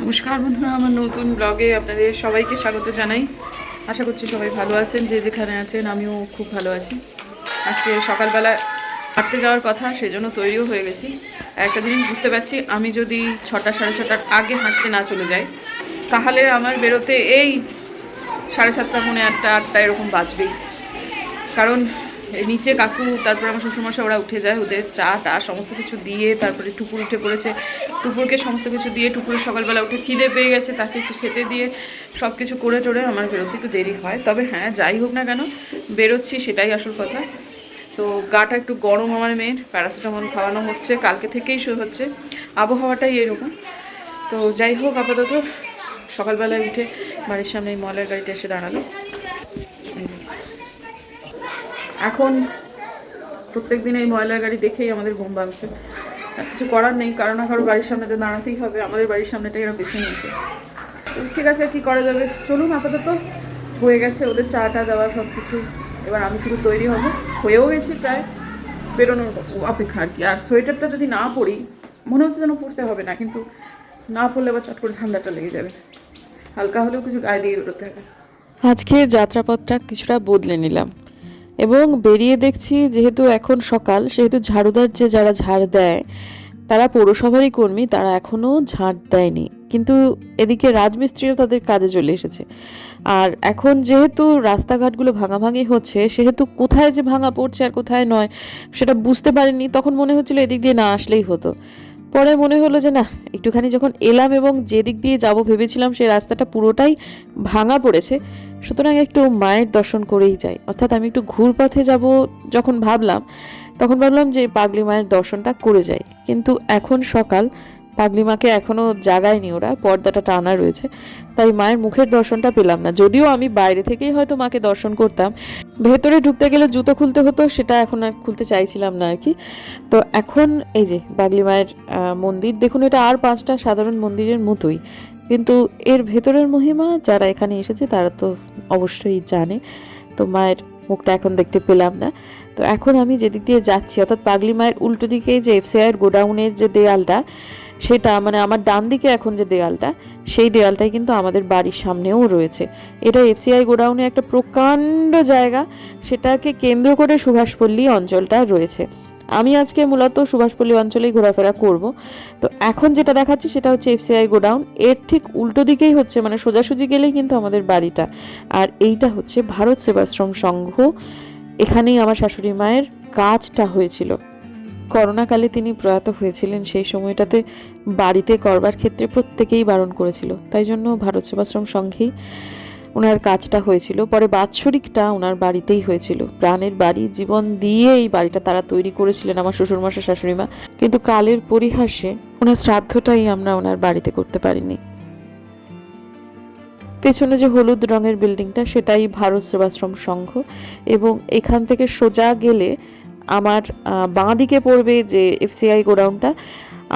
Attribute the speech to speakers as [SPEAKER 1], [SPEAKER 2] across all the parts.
[SPEAKER 1] নমস্কার বন্ধুরা, আমার নতুন ব্লগে আপনাদের সবাইকে স্বাগত জানাই। আশা করছি সবাই ভালো আছেন, যে যেখানে আছেন, আমিও খুব ভালো আছি। আজকে সকালবেলা হাঁটতে যাওয়ার কথা, সেজন্য তৈরিও হয়ে গেছি। একটা জিনিস বুঝতে পারছি, আমি যদি ছটা সাড়ে ছটার আগে হাঁটতে না চলে যাই, তাহলে আমার বেরোতে এই সাড়ে সাতটা মনে আটটা আটটা এরকম বাজবেই। কারণ নিচে কাকু, তারপর আমার শ্বশুরমশাই, ওরা উঠে যায়, ওদের চা টা সমস্ত কিছু দিয়ে, তারপরে টুকুর উঠে পড়েছে। টুকুরকে সমস্ত কিছু দিয়ে টুকুরের সকালবেলা উঠে খিদে পেয়ে গেছে, তাকে একটু খেতে দিয়ে সব কিছু করে টোরে আমার বেরোতে একটু দেরি হয়। তবে হ্যাঁ যাই হোক না কেন, বেরোচ্ছি, সেটাই আসল কথা। তো গাটা একটু গরম আমার মেয়ের, প্যারাসিটামল খাওয়ানো হচ্ছে, কালকে থেকেই শুরু হচ্ছে। আবহাওয়াটাই এরকম। তো যাই হোক, আপাতত সকালবেলায় উঠে বাড়ির সামনে এই মলের গাড়িটা এসে দাঁড়াল। এখন প্রত্যেক দিন এই ময়লার গাড়ি দেখেই আমাদের ঘুম ভাঙছে। কিছু করার নেই, কারণ কারও বাড়ির সামনে তো দাঁড়াতেই হবে, আমাদের বাড়ির সামনেটাই এরা বেছে নিয়েছে। ঠিক আছে, কি করা যাবে? চলুন আপাতত, হয়ে গেছে ওদের চাটা দেওয়া সব কিছু এবার আমি শুধু তৈরি হব। হয়েও গেছি প্রায়, বেরোনোর অপেক্ষা আর কি। আর সোয়েটারটা যদি না পরি, মনে হচ্ছে যেন পরতে হবে না, কিন্তু না পরলে আবার চট করে ঠান্ডাটা লেগে যাবে। হালকা হলেও কিছু গায়ে দিয়ে বেরোতে হবে।
[SPEAKER 2] আজকে যাত্রাপথটা কিছুটা বদলে নিলাম। এবং বেরিয়ে দেখছি যেহেতু এখন সকাল, সেহেতু ঝাড়ুদার যে যারা ঝাড় দেয়, তারা পৌরসভারই কর্মী, তারা এখনও ঝাড় দেয়নি। কিন্তু এদিকে রাজমিস্ত্রিরা তাদের কাজে চলে এসেছে। আর এখন যেহেতু রাস্তাঘাটগুলো ভাঙাভাঙি হচ্ছে, সেহেতু কোথায় যে ভাঙা পড়ছে আর কোথায় নয়, সেটা বুঝতে পারিনি। তখন মনে হচ্ছিল এদিক দিয়ে না আসলেই হতো। পরে মনে হলো যে না, একটুখানি যখন এলাম এবং যেদিক দিয়ে যাব ভেবেছিলাম সেই রাস্তাটা পুরোটাই ভাঙা পড়েছে, সুতরাং একটু মায়ের দর্শন করেই যাই। অর্থাৎ আমি একটু ঘুরপথে যাব যখন ভাবলাম, তখন ভাবলাম যে পাগলি মায়ের দর্শনটা করে যাই। কিন্তু এখন সকাল, পাগলি মাকে এখনও জাগায়নি ওরা, পর্দাটা টানা রয়েছে, তাই মায়ের মুখের দর্শনটা পেলাম না। যদিও আমি বাইরে থেকেই হয়তো মাকে দর্শন করতাম ভেতরে ঢুকতে গেলে জুতো খুলতে হতো, সেটা এখন আর খুলতে চাইছিলাম না আর কি। তো এখন এই যে বাগলি মায়ের মন্দির, দেখুন এটা আর পাঁচটা সাধারণ মন্দিরের মতোই। কিন্তু এর ভেতরের মহিমা যারা এখানে এসেছে, তারা তো অবশ্যই জানে। তো মায়ের মুখটা এখন দেখতে পেলাম না। তো এখন আমি যেদিক দিয়ে যাচ্ছি, অর্থাৎ পাগলি মায়ের উল্টো দিকে যে এফসিআইয়ের গোডাউনের যে দেয়ালটা সেটা মানে আমার ডান দিকে এখন যে দেয়ালটা, সেই দেয়ালটাই কিন্তু আমাদের বাড়ির সামনেও রয়েছে। এটা এফসিআই গোডাউনের একটা প্রকাণ্ড জায়গা, সেটাকে কেন্দ্র করে সুভাষপল্লী অঞ্চলটা রয়েছে। আমি আজকে মূলত সুভাষপল্লী অঞ্চলেই ঘোরাফেরা করব। তো এখন যেটা দেখাচ্ছি সেটা হচ্ছে এফসিআই গোডাউন। এর ঠিক উল্টো দিকেই হচ্ছে মানে সোজাসুজি গেলেই কিন্তু আমাদের বাড়িটা। আর এইটা হচ্ছে ভারত সেবাশ্রম সংঘ। এখানেই আমার শাশুড়ি মায়ের কাজটা হয়েছিল। করোনাকালে তিনি প্রয়াত হয়েছিলেন, সেই সময়টাতে বাড়িতে করবার ক্ষেত্রে প্রত্যেকেই বারণ করেছিল। তাই জন্য ভারত সেবাশ্রম সংঘেই ওনার কাজটা হয়েছিল। পরে বাৎসরিকটা ওনার বাড়িতেই হয়েছিল। প্রাণের বাড়ি, জীবন দিয়ে এই বাড়িটা তারা তৈরি করেছিলেন আমার শ্বশুরমশা শাশুড়ি মা কিন্তু কালের পরিহাসে ওনার শ্রাদ্ধটাই আমরা ওনার বাড়িতে করতে পারিনি। পেছনে যে হলুদ রঙের বিল্ডিংটা, সেটাই ভারত সেবাশ্রম সংঘ এবং এখান থেকে সোজা গেলে আমার বাঁ দিকে পড়বে যে এফসিআই গোডাউনটা,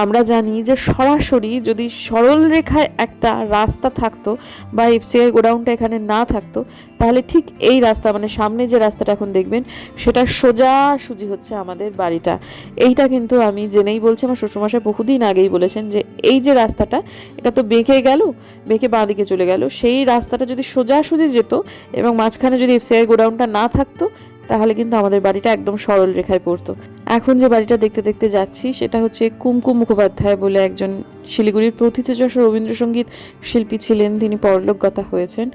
[SPEAKER 2] আমরা জানি যে সরাসরি যদি সরল রেখায় একটা রাস্তা থাকতো বা এফসিআই গোডাউনটা এখানে না থাকতো, তাহলে ঠিক এই রাস্তা মানে সামনে যে রাস্তাটা এখন দেখবেন, সেটা সোজা সুজি হচ্ছে আমাদের বাড়িটা। এইটা কিন্তু আমি জেনেই বলছি, আমার শ্বশুরমশাই বহুদিন আগেই বলেছেন যে এই যে রাস্তাটা, এটা তো বেঁকে গেল, বেঁকে বাঁ দিকে চলে গেল, সেই রাস্তাটা যদি সোজাসুজি যেত এবং মাঝখানে যদি এফসিআই গোডাউনটা না থাকতো তাহলে কিন্তু আমাদের বাড়িটা একদম সরল রেখায় পড়তো। এখন যে বাড়িটা দেখতে দেখতে যাচ্ছি, সেটা হচ্ছে কুমকুম মুখোপাধ্যায় বলে একজন শিলিগুড়ির প্রথিতযশা রবীন্দ্রসঙ্গীত শিল্পী ছিলেন, তিনি পরলোকগতা হয়েছেন।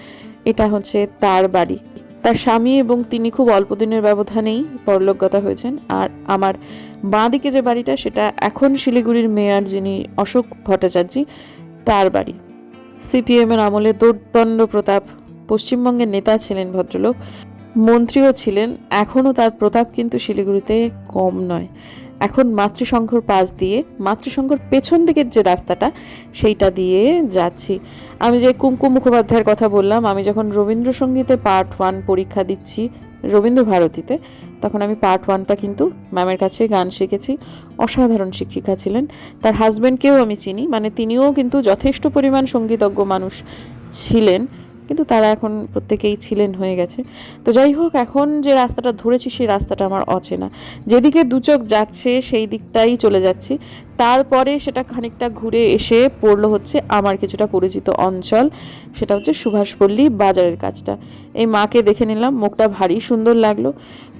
[SPEAKER 2] এটা হচ্ছে তার বাড়ি। তার স্বামী এবং তিনি খুব অল্প দিনের ব্যবধানেই পরলোকগতা হয়েছেন। আর আমার বাঁ দিকে যে বাড়িটা, সেটা এখন শিলিগুড়ির মেয়র যিনি অশোক ভট্টাচার্য, তার বাড়ি। সিপিএমের আমলে দোর্দণ্ড প্রতাপ। পশ্চিমবঙ্গের নেতা ছিলেন ভদ্রলোক। মন্ত্রীও ছিলেন, এখনও তার প্রতাপ কিন্তু শিলিগুড়িতে কম নয়। এখন মাতৃসংঘর পাশ দিয়ে, মাতৃসংঘর পেছন দিকের যে রাস্তাটা, সেইটা দিয়ে যাচ্ছি। আমি যে কুমকুম মুখোপাধ্যায়ের কথা বললাম, আমি যখন রবীন্দ্রসঙ্গীতে পার্ট ওয়ান পরীক্ষা দিচ্ছি রবীন্দ্র ভারতীতে তখন আমি পার্ট ওয়ানটা কিন্তু ম্যামের কাছে গান শিখেছি। অসাধারণ শিক্ষিকা ছিলেন। তার হাজব্যান্ডকেও আমি চিনি মানে তিনিও কিন্তু যথেষ্ট পরিমাণ সঙ্গীতজ্ঞ মানুষ ছিলেন। কিন্তু তারা এখন প্রত্যেকেই ছিলেন হয়ে গেছে। তো যাই হোক, এখন যে রাস্তাটা ধরেছি, সেই রাস্তাটা আমার অচেনা। যেদিকে দু চোখ যাচ্ছে, সেই দিকটাই চলে যাচ্ছি। তারপরে সেটা খানিকটা ঘুরে এসে পড়ল হচ্ছে আমার কিছুটা পরিচিত অঞ্চল। সেটা হচ্ছে সুভাষপল্লী বাজারের কাজটা। এই মাকে দেখে নিলাম, মুখটা ভারী সুন্দর লাগল।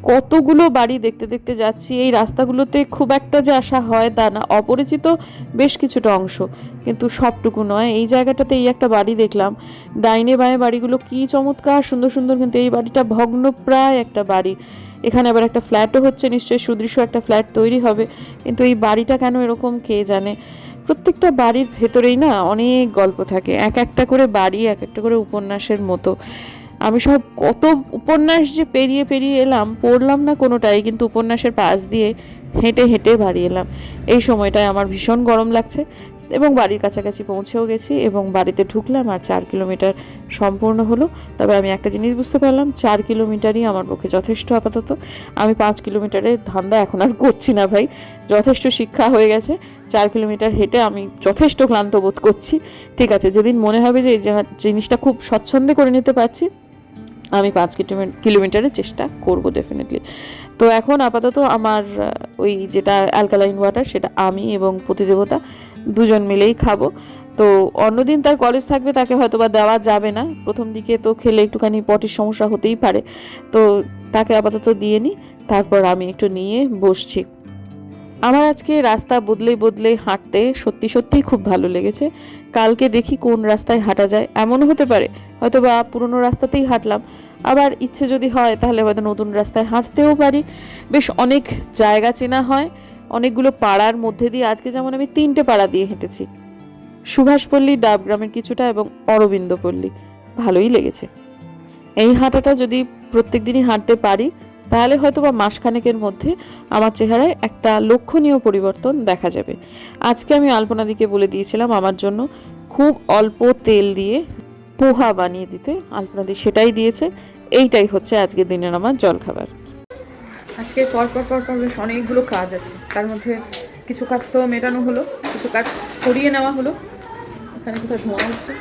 [SPEAKER 2] কতগুলো বাড়ি দেখতে দেখতে যাচ্ছি, এই রাস্তাগুলোতে খুব একটা যে আসা হয় তা না। অপরিচিত বেশ কিছুটা অংশ, কিন্তু সবটুকু নয়। এই জায়গাটাতে এই একটা বাড়ি দেখলাম। ডাইনে বাঁয়ে বাড়িগুলো কি চমৎকার সুন্দর সুন্দর, কিন্তু এই বাড়িটা ভগ্নপ্রায় একটা বাড়ি। এখানে আবার একটা ফ্ল্যাটও হচ্ছে, নিশ্চয়ই সুদৃশ্য একটা ফ্ল্যাট তৈরি হবে। কিন্তু এই বাড়িটা কেন এরকম, কে জানে? প্রত্যেকটা বাড়ির ভেতরেই না অনেক গল্প থাকে। এক একটা করে বাড়ি, এক একটা করে উপন্যাসের মতো। আমি সব কত উপন্যাস যে পেরিয়ে পেরিয়ে এলাম, পড়লাম না কোনোটাই, কিন্তু উপন্যাসের পাশ দিয়ে হেঁটে হেঁটে বাড়ি এলাম। এই সময়টায় আমার ভীষণ গরম লাগছে। এবং বাড়ির কাছাকাছি পৌঁছেও গেছি এবং বাড়িতে ঢুকলাম আর চার কিলোমিটার সম্পূর্ণ হলো। তবে আমি একটা জিনিস বুঝতে পারলাম, চার কিলোমিটারই আমার পক্ষে যথেষ্ট আপাতত। আমি পাঁচ কিলোমিটারের ধান্দা এখন আর করছি না ভাই, যথেষ্ট শিক্ষা হয়ে গেছে। চার কিলোমিটার হেঁটে আমি যথেষ্ট ক্লান্ত বোধ করছি। ঠিক আছে, যেদিন মনে হবে যে এই জিনিসটা খুব স্বচ্ছন্দে করে নিতে পারছি আমি পাঁচ কিলোমি- কিলোমিটারের চেষ্টা করব ডেফিনেটলি তো এখন আপাতত আমার ওই যেটা অ্যালকালাইন ওয়াটার সেটা আমি এবং প্রতিদেবতা দুজন মিলেই খাব। তো অন্যদিন তার কলেজ থাকবে, তাকে হয়তো বা দেওয়া যাবে না। প্রথম দিকে তো খেলে একটুখানি পটির সমস্যা হতেই পারে। তো তাকে আপাতত দিয়ে নিই তারপর আমি একটু নিয়ে বসছি। আমার আজকে রাস্তা বদলে বদলে হাঁটতে সত্যি সত্যিই খুব ভালো লেগেছে। কালকে দেখি কোন রাস্তায় হাঁটা যায়। এমনও হতে পারে হয়তো বা পুরনো রাস্তাতেই হাঁটলাম। আবার ইচ্ছে যদি হয় তাহলে হয়তো নতুন রাস্তায় হাঁটতেও পারি। বেশ অনেক জায়গা চেনা হয়, অনেকগুলো পাড়ার মধ্যে দিয়ে আজকে যেমন আমি তিনটে পাড়া দিয়ে হেঁটেছি। সুভাষপল্লী, ডাবগ্রামের কিছুটা এবং অরবিন্দপল্লী। ভালোই লেগেছে। এই হাঁটাটা যদি প্রত্যেক দিনই হাঁটতে পারি তাহলে হয়তো বা মাসখানেকের মধ্যে আমার চেহারায় একটা লক্ষণীয় পরিবর্তন দেখা যাবে। আজকে আমি আলপনাদিকে বলে দিয়েছিলাম আমার জন্য খুব অল্প তেল দিয়ে পোহা বানিয়ে দিতে। আলপনাদি সেটাই দিয়েছে। এইটাই হচ্ছে আজকের দিনের আমার জলখাবার।
[SPEAKER 1] আজকে পর পর পর পর বেশ অনেকগুলো কাজ আছে। তার মধ্যে কিছু কাজ তো মেটানো হলো, কিছু কাজ করিয়ে নেওয়া হলো। এখানে কোথায় ধোঁয়া হচ্ছে?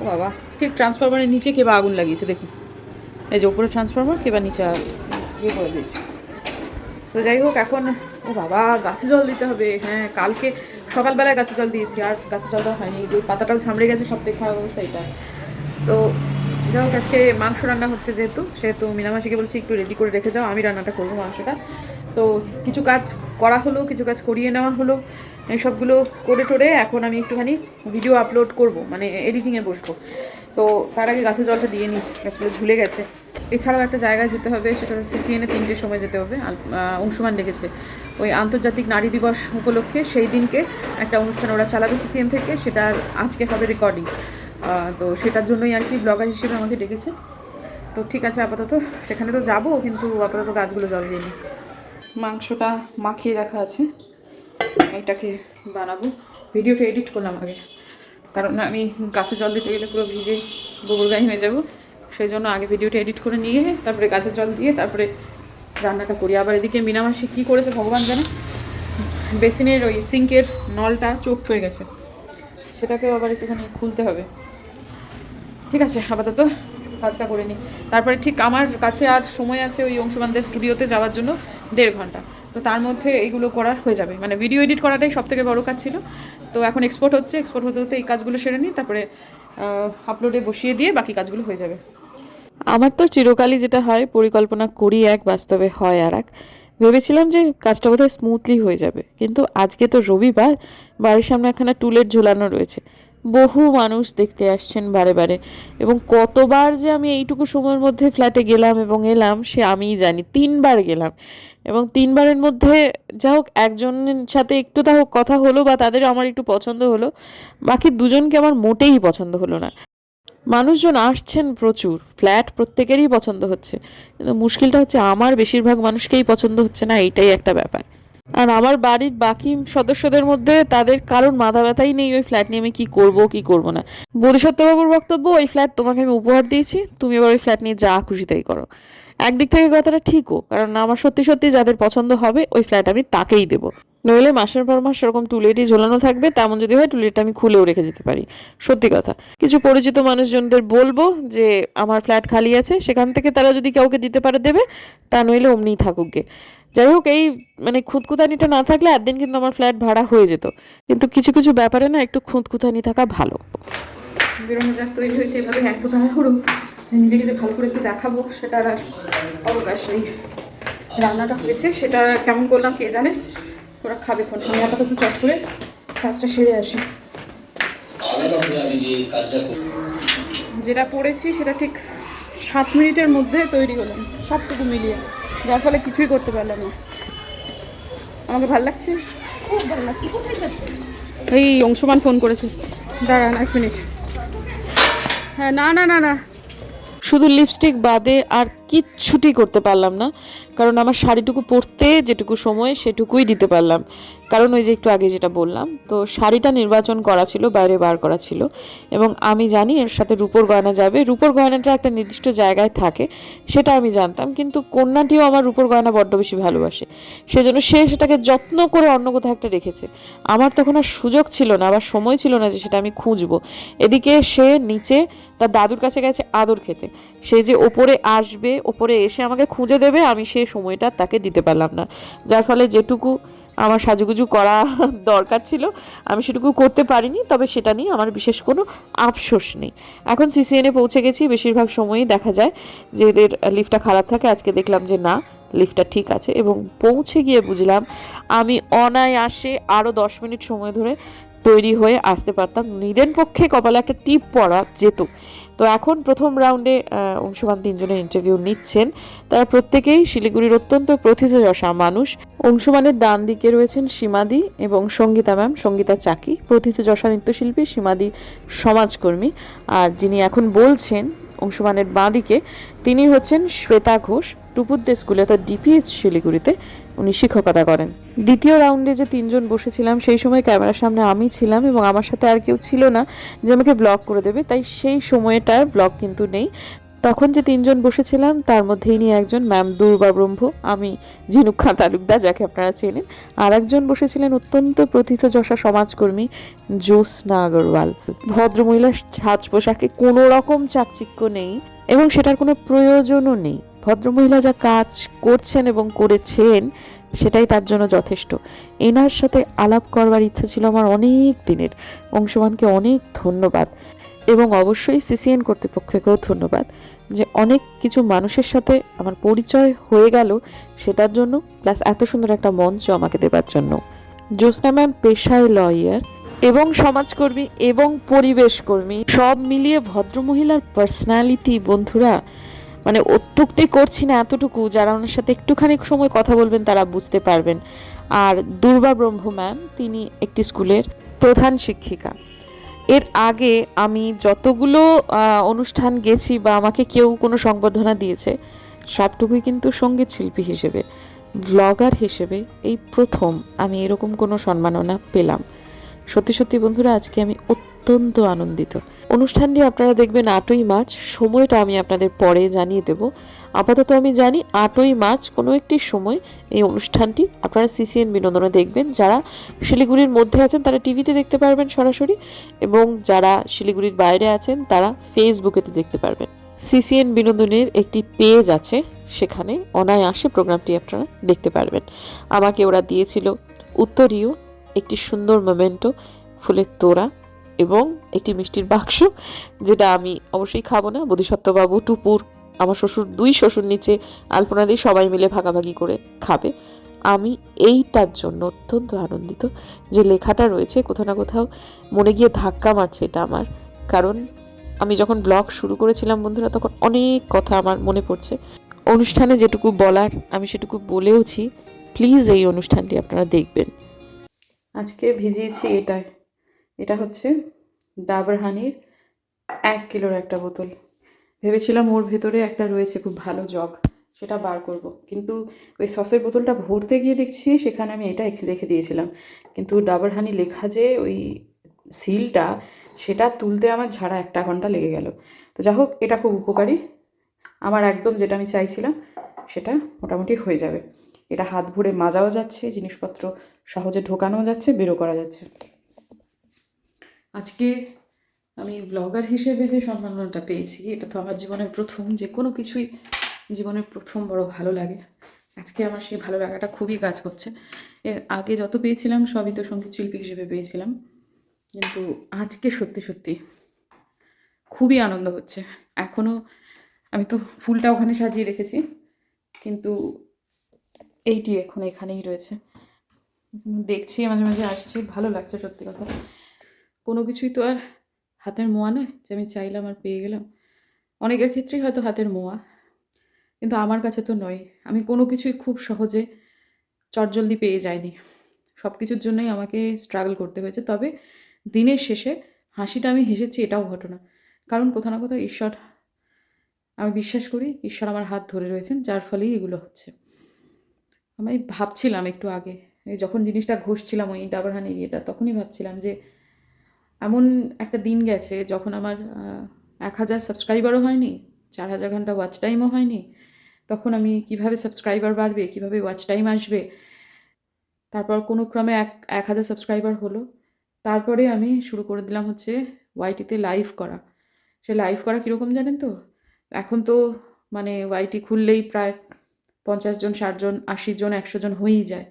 [SPEAKER 1] ও বাবা, ঠিক ট্রান্সফরমারের নিচে কে বা আগুন লাগিয়েছে দেখুন। এই যে উপরে ট্রান্সফরমার কে বা নিচে আ- ইয়ে করে দিয়েছি। তো যাই হোক, এখন ও বাবা, গাছে জল দিতে হবে। হ্যাঁ কালকে সকালবেলায় গাছে জল দিয়েছি, আর গাছে জল দেওয়া হয়নি। যে পাতাটাও ছামড়ে গেছে, সব থেকে খারাপ অবস্থা এটা তো যাই হোক, আজকে মাংস রান্না হচ্ছে যেহেতু, সেহেতু মিনামাসিকে বলছি, একটু রেডি করে রেখে যাও, আমি রান্নাটা করব মাংসটা। তো কিছু কাজ করা হলো, কিছু কাজ করিয়ে নেওয়া হলো। সবগুলো করে টোরে এখন আমি একটুখানি ভিডিও আপলোড করব মানে এডিটিংয়ে বসবো। তো তার আগে গাছে জলটা দিয়ে নিই, গাছগুলো ঝুলে গেছে। এছাড়াও একটা জায়গায় যেতে হবে, সেটা হচ্ছে সিসিএনে তিনটের সময় যেতে হবে। অংশমান ডেকেছে ওই আন্তর্জাতিক নারী দিবস উপলক্ষে সেই দিনকে একটা অনুষ্ঠান ওরা চালাবে সিসিএন থেকে, সেটা আজকে হবে রেকর্ডিং তো সেটার জন্যই আর কি ব্লগার হিসেবে আমাকে ডেকেছে। তো ঠিক আছে, আপাতত সেখানে তো যাব, কিন্তু আপাতত গাছগুলো জল দিয়ে মাংসটা মাখিয়ে রাখা আছে। এটাকে বানাবো। ভিডিওটা এডিট করলাম আগে। কারণ আমি গাছে জল দিতে গেলে পুরো ভিজে গোবর গায়ে হয়ে যাব। সেই জন্য আগে ভিডিওটা এডিট করে নিয়ে, তারপরে গাছের জল দিয়ে, তারপরে রান্নাটা করি। আবার এদিকে মিনামাসি কী করেছে ভগবান জানে? বেসিনের ওই সিঙ্কের নলটা চোখ হয়ে গেছে। সেটাকেও আবার একটুখানি খুলতে হবে। ঠিক আছে, আপাতত কাজটা করে নিই। তারপরে ঠিক আমার কাছে আর সময় আছে ওই অংশমানদের স্টুডিওতে যাওয়ার জন্য দেড় ঘণ্টা। তো তার মধ্যে এইগুলো করা হয়ে যাবে। মানে ভিডিও এডিট করাটাই সব থেকে বড়ো কাজ ছিল। তো এখন এক্সপোর্ট হচ্ছে। এক্সপোর্ট হতে হতে এই কাজগুলো সেরে নিই। তারপরে আপলোডে বসিয়ে দিয়ে বাকি কাজগুলো হয়ে যাবে।
[SPEAKER 2] আমার তো চিরকালই যেটা হয়, পরিকল্পনা করি এক, বাস্তবে হয় আর এক ভেবেছিলাম যে কাজটা বোধহয় স্মুথলি হয়ে যাবে। কিন্তু আজকে তো রবিবার, বাড়ির সামনে একখানা টুলের ঝুলানো রয়েছে। বহু মানুষ দেখতে আসছেন বারে বারে। এবং কতবার যে আমি এইটুকু সময়ের মধ্যে ফ্ল্যাটে গেলাম এবং এলাম, সে আমিই জানি। তিনবার গেলাম। এবং তিনবারের মধ্যে যা হোক, একজনের সাথে একটু তা হোক কথা হলো বা তাদের আমার একটু পছন্দ হলো। বাকি দুজনকে আমার মোটেই পছন্দ হলো না। মানুষজন আসছেন প্রচুর। ফ্ল্যাট প্রত্যেকেরই পছন্দ হচ্ছে। কিন্তু মুশকিলটা হচ্ছে আমার বেশিরভাগ মানুষকেই পছন্দ হচ্ছে না, এইটাই একটা ব্যাপার। আর আমার বাড়ির বাকি সদস্যদের মধ্যে তাদের কারণ মাথা ব্যথাই নেই, ওই ফ্ল্যাট নিয়ে আমি কি করব কি করব না। বোধিসত্ত্ববাবুর বক্তব্য, ওই ফ্ল্যাট তোমাকে আমি উপহার দিয়েছি, তুমি এবার ওই ফ্ল্যাট নিয়ে যা খুশি তাই করো। একদিক থেকে কথাটা ঠিকও, কারণ আমার সত্যি সত্যি যাদের পছন্দ হবে, ওই ফ্ল্যাট আমি তাকেই দেবো। নইলে মাসের পর মাস সেরকম টুলেটি ঝোলানো থাকবে, তেমন যদি হয় টুলেটটা আমি খুলেও রেখে দিতে পারি। সত্যি কথা। কিছু পরিচিত মানুষজনদের বলব যে, আমার ফ্ল্যাট খালি আছে, সেখান থেকে তারা যদি কাউকে দিতে পারে দেবে, তা নইলে অমনিই থাকুক গে। যাই হোক, এই মানে খুঁতকুতানিটা না থাকলে একদিন কিন্তু আমার ফ্ল্যাট ভাড়া হয়ে যেত। কিন্তু কিছু কিছু ব্যাপারে না একটু খুঁতকুতানি থাকা ভালো।
[SPEAKER 1] রান্নাটা হয়েছে, সেটা কেমন করলাম কে জানে? ওরা খাবে কোন আমি আপাতত চট করে কাজটা সেরে আসি। যেটা পড়েছি সেটা ঠিক সাত মিনিটের মধ্যে তৈরি হলাম সবটুকু মিলিয়ে। যার ফলে কিছুই করতে পারলাম না। আমাকে ভালো লাগছে? খুব ভালো লাগছে। এই অংশমান ফোন করেছে। দাঁড়ান এক মিনিট। হ্যাঁ না না না না।
[SPEAKER 2] শুধু লিপস্টিক বাদে আর কিচ্ছুটি করতে পারলাম না। কারণ আমার শাড়িটুকু পরতে যেটুকু সময়, সেটুকুই দিতে পারলাম। কারণ ওই যে একটু আগে যেটা বললাম, তো শাড়িটা নির্বাচন করা ছিল, বাইরে বার করা ছিল। এবং আমি জানি এর সাথে রূপোর গয়না যাবে। রূপোর গয়নাটা একটা নির্দিষ্ট জায়গায় থাকে, সেটা আমি জানতাম। কিন্তু কন্যাটিও আমার রূপোর গয়না বড্ড বেশি ভালোবাসে। সেজন্য সে সেটাকে যত্ন করে অন্য কোথাও একটা রেখেছে। আমার তখন আর সুযোগ ছিল না, আবার সময় ছিল না যে সেটা আমি খুঁজবো। এদিকে সে নিচে তার দাদুর কাছে গেছে আদর খেতে। সে যে ওপরে আসবে ওপরে এসে আমাকে খুঁজে দেবে, আমি সেই সময়টা তাকে দিতে পারলাম না। যার ফলে যেটুকু আমার সাজুগুজু করা দরকার ছিল, আমি সেটুকু করতে পারিনি, তবে সেটা নিয়ে আমার বিশেষ কোনো আফসোস নেই। এখন সিসিএনে পৌঁছে গেছি, বেশিরভাগ সময়ই দেখা যায় যে এদের লিফটটা খারাপ থাকে, আজকে দেখলাম যে না, লিফটটা ঠিক আছে এবং পৌঁছে গিয়ে বুঝলাম, আমি অনায়াসে আরও দশ মিনিট সময় ধরে তৈরি হয়ে আসতে পারতাম। নিদেন পক্ষে কপালে একটা টিপ পড়া যেত। তো এখন প্রথম রাউন্ডে অংশমান তিনজনের ইন্টারভিউ নিচ্ছেন। তারা প্রত্যেকেই শিলিগুড়ির অত্যন্ত প্রথিতযশা মানুষ। অংশমানের ডান দিকে রয়েছেন সীমাদি এবং সঙ্গীতা ম্যাম, সঙ্গীতা চাকি প্রথিতযশা নৃত্যশিল্পী সীমাদি সমাজকর্মী। আর যিনি এখন বলছেন, অংশমানের বাঁ দিকে, তিনি হচ্ছেন শ্বেতা ঘোষ টুপুদ্দে স্কুলে অর্থাৎ ডিপিএস শিলিগুড়িতে। উনি শিক্ষকতা করেন। দ্বিতীয় রাউন্ডে যে তিনজন বসেছিলাম, সেই সময় ক্যামেরার সামনে আমি ছিলাম এবং আমার সাথে আর কেউ ছিল না যে আমাকে ব্লগ করে দেবে, তাই সেই সময়টার ব্লগ কিন্তু নেই। তখন যে তিনজন বসেছিলাম, তার মধ্যে ইনি একজন ম্যাম দুর্বা ব্রহ্ম, আমি ঝিনুক খাঁ তালুকদার যাকে আপনারা চেনেন। আর একজন বসেছিলেন অত্যন্ত প্রথিত যশা সমাজকর্মী জ্যোৎস্না আগরওয়াল। ভদ্রমহিলার সাজ পোশাকে কোনো রকম চাকচিক্য নেই এবং সেটার কোনো প্রয়োজনও নেই। ভদ্রমহিলা যা কাজ করছেন এবং করেছেন, সেটাই তার জন্য যথেষ্ট। এনার সাথে আলাপ করবার ইচ্ছা ছিল আমার অনেক দিনের। অংশমানকে অনেক ধন্যবাদ। এবং অবশ্যই সিসিএন কর্তৃপক্ষকেও ধন্যবাদ যে অনেক কিছু মানুষের সাথে আমার পরিচয় হয়ে গেল, সেটার জন্য প্লাস এত সুন্দর একটা মঞ্চ আমাকে দেবার জন্য। জ্যোৎস্না ম্যাম, পেশায় লয়ার এবং সমাজকর্মী এবং পরিবেশ কর্মী সব মিলিয়ে ভদ্রমহিলার পার্সোনালিটি বন্ধুরা মানে অত্যুক্তি করছি না এতটুকু, যারা ওনার সাথে একটুখানি সময় কথা বলবেন তারা বুঝতে পারবেন। আর দুর্বা ব্রহ্ম ম্যাম, তিনি একটি স্কুলের প্রধান শিক্ষিকা। এর আগে আমি যতগুলো অনুষ্ঠান গেছি বা আমাকে কেউ কোনো সংবর্ধনা দিয়েছে, সবটুকুই কিন্তু সংগীত শিল্পী হিসেবে, ব্লগার হিসেবে এই প্রথম আমি এরকম কোনো সম্মাননা পেলাম। সত্যি সত্যি বন্ধুরা, আজকে আমি অত্যন্ত আনন্দিত। অনুষ্ঠানটি আপনারা দেখবেন আটই মার্চ। সময়টা আমি আপনাদের পরে জানিয়ে দেব। আপাতত আমি জানি আটই মার্চ কোনো একটি সময় এই অনুষ্ঠানটি আপনারা সিসিএন বিনোদনে দেখবেন। যারা শিলিগুড়ির মধ্যে আছেন তারা টিভিতে দেখতে পারবেন সরাসরি এবং যারা শিলিগুড়ির বাইরে আছেন তারা ফেসবুকেতে দেখতে পারবেন। সিসিএন বিনোদনের একটি পেজ আছে, সেখানে অনায়াসে প্রোগ্রামটি আপনারা দেখতে পারবেন। আমাকে ওরা দিয়েছিল, উত্তরীয়, একটি সুন্দর মোমেন্টো, ফুলের তোড়া এবং একটি মিষ্টির বাক্স, যেটা আমি অবশ্যই খাব না। বোধিসত্ত্ববাবু, টুপুর, আমার শ্বশুর, দুই শ্বশুর নিচে আলপনা দিয়ে সবাই মিলে ভাগাভাগি করে খাবে। আমি এইটার জন্য অত্যন্ত আনন্দিত যে লেখাটা রয়েছে, কোথাও না কোথাও মনে গিয়ে ধাক্কা মারছে এটা আমার। কারণ আমি যখন ব্লগ শুরু করেছিলাম বন্ধুরা, তখন অনেক কথা আমার মনে পড়ছে। অনুষ্ঠানে যেটুকু বলার আমি সেটুকু বলেওছি। প্লিজ এই অনুষ্ঠানটি আপনারা দেখবেন।
[SPEAKER 1] আজকে ভিজিয়েছি এটায় এটা হচ্ছে ডাবার হানির এক কিলোর একটা বোতল। ভেবেছিলাম ওর ভেতরে একটা রয়েছে খুব ভালো জগ, সেটা বার করব। কিন্তু ওই সসের বোতলটা ভরতে গিয়ে দেখছি সেখানে আমি এটা রেখে দিয়েছিলাম। কিন্তু ডাবার হানি লেখা যে ওই সিলটা, সেটা তুলতে আমার ঝাড়া একটা ঘণ্টা লেগে গেল। তো যাই হোক, এটা খুব উপকারী। আমার একদম যেটা আমি চাইছিলাম, সেটা মোটামুটি হয়ে যাবে। এটা হাত ভরে মাজাও যাচ্ছে, জিনিসপত্র সহজে ঢোকানো যাচ্ছে বেরো করা যাচ্ছে। আজকে আমি ব্লগার হিসেবে যে সম্মাননাটা পেয়েছি, এটা তো আমার জীবনের প্রথম, যে কোনো কিছুই জীবনের প্রথম বড় ভালো লাগে। আজকে আমার সেই ভালো লাগাটা খুবই কাজ করছে। এর আগে যত পেয়েছিলাম, সবই তো সংগীত শিল্পী হিসেবে পেয়েছিলাম। কিন্তু আজকে সত্যি সত্যি খুবই আনন্দ হচ্ছে। এখনও আমি তো ফুলটা ওখানে সাজিয়ে রেখেছি, কিন্তু এইটি এখন এখানেই রয়েছে। দেখছি, মাঝে মাঝে আসছি। ভালো লাগছে সত্যি কথা। কোনো কিছুই তো আর হাতের মোয়া নয় যে আমি চাইলাম আর পেয়ে গেলাম। অনেকের ক্ষেত্রেই হয়তো হাতের মোয়া, কিন্তু আমার কাছে তো নয়। আমি কোনো কিছুই খুব সহজে চটজলদি পেয়ে যাইনি। সব কিছুর জন্যই আমাকে স্ট্রাগল করতে হয়েছে। তবে দিনের শেষে হাসিটা আমি হেসেছি, এটাও ঘটনা। কারণ কোথাও না কোথাও ঈশ্বর, আমি বিশ্বাস করি ঈশ্বর আমার হাত ধরে রয়েছেন, যার ফলেই এগুলো হচ্ছে। আমি ভাবছিলাম একটু আগে যখন জিনিসটা ঘষছিলাম, ওই ডাবরহান এরিয়াটা, তখনই ভাবছিলাম যে এমন একটা দিন গেছে যখন আমার এক হাজার সাবস্ক্রাইবারও হয়নি, চার হাজার ঘণ্টা ওয়াচ টাইমও হয়নি, তখন আমি কীভাবে সাবস্ক্রাইবার বাড়বে, কীভাবে ওয়াচ টাইম আসবে? তারপর কোনো ক্রমে এক এক হাজার সাবস্ক্রাইবার হলো। তারপরে আমি শুরু করে দিলাম হচ্ছে ওয়াইটিতে লাইভ করা। সে লাইভ করা কীরকম জানেন তো? এখন তো মানে ওয়াইটি খুললেই প্রায় পঞ্চাশ জন ষাটজন আশি জন, একশো জন হয়েই যায়।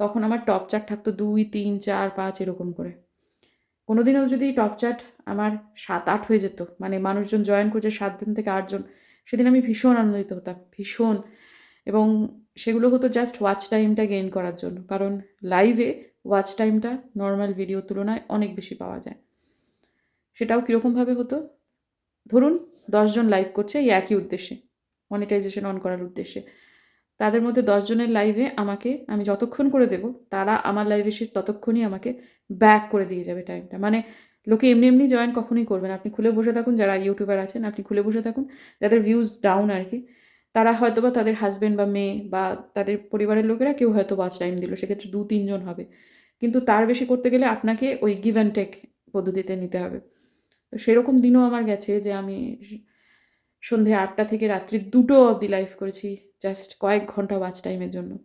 [SPEAKER 1] তখন আমার টপ চার্ট থাকতো দুই, তিন, চার, পাঁচ, এরকম করে। কোনোদিনও যদি টপ চার্ট আমার সাত আট হয়ে যেত মানে মানুষজন জয়েন করছে সাত দিন থেকে আটজন সেদিন আমি ভীষণ আনন্দিত হতাম, ভীষণ। এবং সেগুলো হতো জাস্ট ওয়াচ টাইমটা গেইন করার জন্য, কারণ লাইভে ওয়াচ টাইমটা নর্মাল ভিডিও তুলনায় অনেক বেশি পাওয়া যায়। সেটাও কীরকমভাবে হতো? ধরুন দশজন লাইভ করছে এই একই উদ্দেশ্যে মনিটাইজেশন অন করার উদ্দেশ্যে। তাদের মধ্যে দশজনের লাইভে আমাকে, আমি যতক্ষণ করে দেব, তারা আমার লাইভে এসে ততক্ষণই আমাকে ব্যাক করে দিয়ে যাবে টাইমটা মানে লোকে এমনি এমনি জয়েন কখনোই করবেন আপনি খুলে বসে থাকুন, যারা ইউটিউবার আছেন, আপনি খুলে বসে থাকুন, যাদের ভিউজ ডাউন আর কি, তারা হয়তো বা তাদের হাজব্যান্ড বা মেয়ে বা তাদের পরিবারের লোকেরা কেউ হয়তো ওয়াচ টাইম দিল, সেক্ষেত্রে দু তিনজন হবে। কিন্তু তার বেশি করতে গেলে আপনাকে ওই গিভ অ্যান্ড টেক পদ্ধতিতে নিতে হবে। তো সেরকম দিনও আমার গেছে যে আমি সন্ধে আটটা থেকে রাত্রি দুটো অবধি লাইভ করেছি। জাস্ট কয়েক ঘণ্টা ওয়াচ টাইমের জন্য।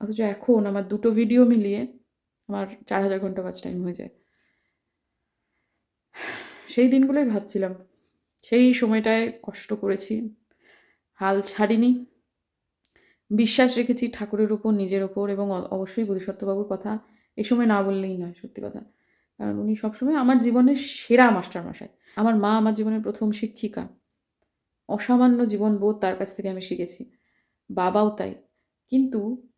[SPEAKER 1] অথচ এখন আমার দুটো ভিডিও মিলিয়ে আমার চার হাজার ঘণ্টা ওয়াচ টাইম হয়ে যায়। সেই দিনগুলোই ভাবছিলাম। সেই সময়টায় কষ্ট করেছি। হাল ছাড়িনি। বিশ্বাস রেখেছি ঠাকুরের ওপর নিজের ওপর এবং অবশ্যই বোধিসত্ত্ববাবুর কথা এ সময় না বললেই নয়, সত্যি কথা। কারণ উনি সবসময় আমার জীবনের সেরা মাস্টার মশাই আমার মা আমার জীবনের প্রথম শিক্ষিকা। অসামান্য জীবনবোধ তার কাছ থেকে আমি শিখেছি। বাবাও তাই। কিন্তু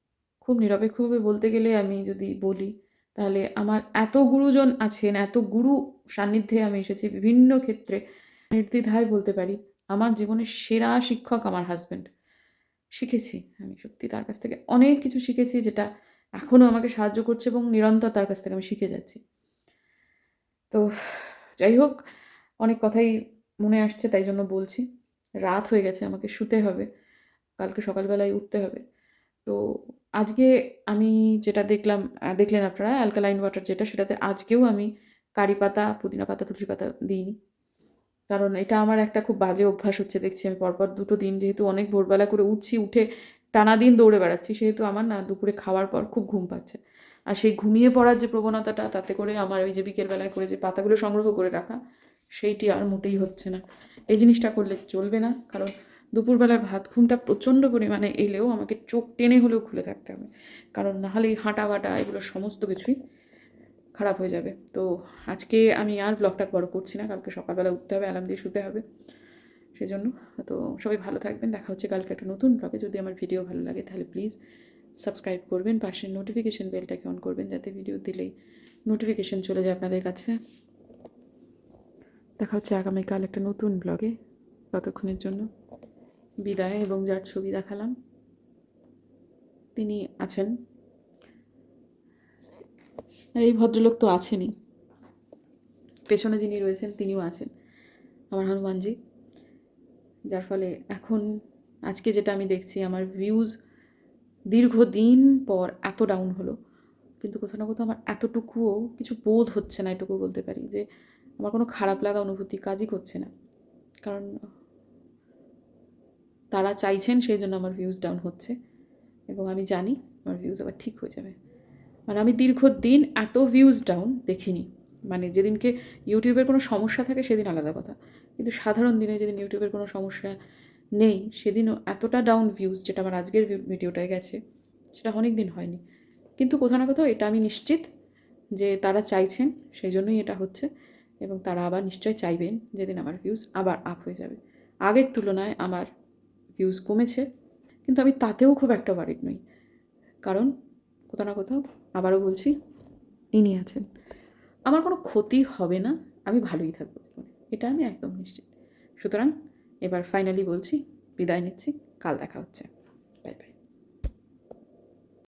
[SPEAKER 1] খুব নিরপেক্ষভাবে বলতে গেলে আমি যদি বলি, তাহলে আমার এত গুরুজন আছেন, এত গুরু সান্নিধ্যে আমি এসেছি বিভিন্ন ক্ষেত্রে, নির্দ্বিধায় বলতে পারি, আমার জীবনের সেরা শিক্ষক আমার হাজব্যান্ড শিখেছি আমি, সত্যি তার কাছ থেকে অনেক কিছু শিখেছি, যেটা এখনও আমাকে সাহায্য করছে এবং নিরন্তর তার কাছ থেকে আমি শিখে যাচ্ছি। তো যাই হোক, অনেক কথাই মনে আসছে, তাই জন্য বলছি, রাত হয়ে গেছে, আমাকে শুতে হবে। কালকে সকালবেলায় উঠতে হবে। তো আজকে আমি যেটা দেখলাম দেখলেন আপনারা অ্যালকালাইন ওয়াটার যেটা, সেটাতে আজকেও আমি কারি পাতা, পুদিনা পাতা, তুলসী পাতা দিইনি। কারণ এটা আমার একটা খুব বাজে অভ্যাস হচ্ছে, দেখছি আমি পরপর দুটো দিন যেহেতু অনেক ভোরবেলা করে উঠছি, উঠে টানা দিন দৌড়ে বেড়াচ্ছি, সেহেতু আমার না দুপুরে খাওয়ার পর খুব ঘুম পাচ্ছে। আর সেই ঘুমিয়ে পড়ার যে প্রবণতাটা, তাতে করে আমার ওই যে বিকেলবেলায় করে যে পাতাগুলো সংগ্রহ করে রাখা, সেইটি আর মোটেই হচ্ছে না। এই জিনিসটা করলে চলবে না, কারণ দুপুরবেলায় ভাত ঘুমটা প্রচণ্ড পরিমাণে এলেও আমাকে চোখ টেনে হলেও খুলে থাকতে হবে। কারণ নাহলে এই হাঁটা বাটা এগুলো সমস্ত কিছুই খারাপ হয়ে যাবে। তো আজকে আমি আর ব্লগটা বড় করছি না, কালকে সকালবেলা উঠতে হবে অ্যালার্ম দিয়ে শুতে হবে। সেজন্য তো সবাই ভালো থাকবেন, দেখা হচ্ছে কালকে একটা নতুন ব্লগে যদি আমার ভিডিও ভালো লাগে তাহলে প্লিজ সাবস্ক্রাইব করবেন পাশের নোটিফিকেশন বেলটাকে অন করবেন যাতে ভিডিও দিলেই নোটিফিকেশন চলে যায় আপনাদের কাছে। দেখা হচ্ছে আগামীকাল একটা নতুন ব্লগে ততক্ষণের জন্য বিদায় এবং যার ছবি দেখালাম, তিনি আছেন। আর এই ভদ্রলোক তো আছেনই। পেছনে যিনি রয়েছেন, তিনিও আছেন। আমার হনুমানজি, যার ফলে এখন আজকে যেটা আমি দেখছি, আমার ভিউজ দীর্ঘদিন পর এত ডাউন হলো। কিন্তু কোথাও না কোথাও আমার এতটুকুও কিছু বোধ হচ্ছে না, এটুকু বলতে পারি যে, আমার কোনো খারাপ লাগা অনুভূতি কাজই করছে না। কারণ তারা চাইছেন সেই জন্য আমার ভিউজ ডাউন হচ্ছে। এবং আমি জানি আমার ভিউজ আবার ঠিক হয়ে যাবে। মানে আমি দীর্ঘদিন এত ভিউজ ডাউন দেখিনি। মানে যেদিনকে ইউটিউবের কোনো সমস্যা থাকে সেদিন আলাদা কথা। কিন্তু সাধারণ দিনে যেদিন ইউটিউবের কোনো সমস্যা নেই, সেদিনও এতটা ডাউন ভিউজ যেটা আমার আজকের ভিডিওটায় গেছে, সেটা অনেক দিন হয়নি। কিন্তু কোথাও না কোথাও এটা আমি নিশ্চিত যে তারা চাইছেন, সেই জন্যই এটা হচ্ছে। এবং তারা আবার নিশ্চয় চাইবেন যেদিন আমার ভিউজ আবার আপ হয়ে যাবে। আগের তুলনায় আমার ভিউজ কমেছে, কিন্তু আমি তাতেও খুব একটা ওয়ারিড নই। কারণ কোথাও না কোথাও আবারও বলছি, ইনি আছেন। আমার কোনো ক্ষতি হবে না, আমি ভালোই থাকব এটা আমি একদম নিশ্চিত। সুতরাং এবার ফাইনালি বলছি, বিদায় নিচ্ছি, কাল দেখা হচ্ছে।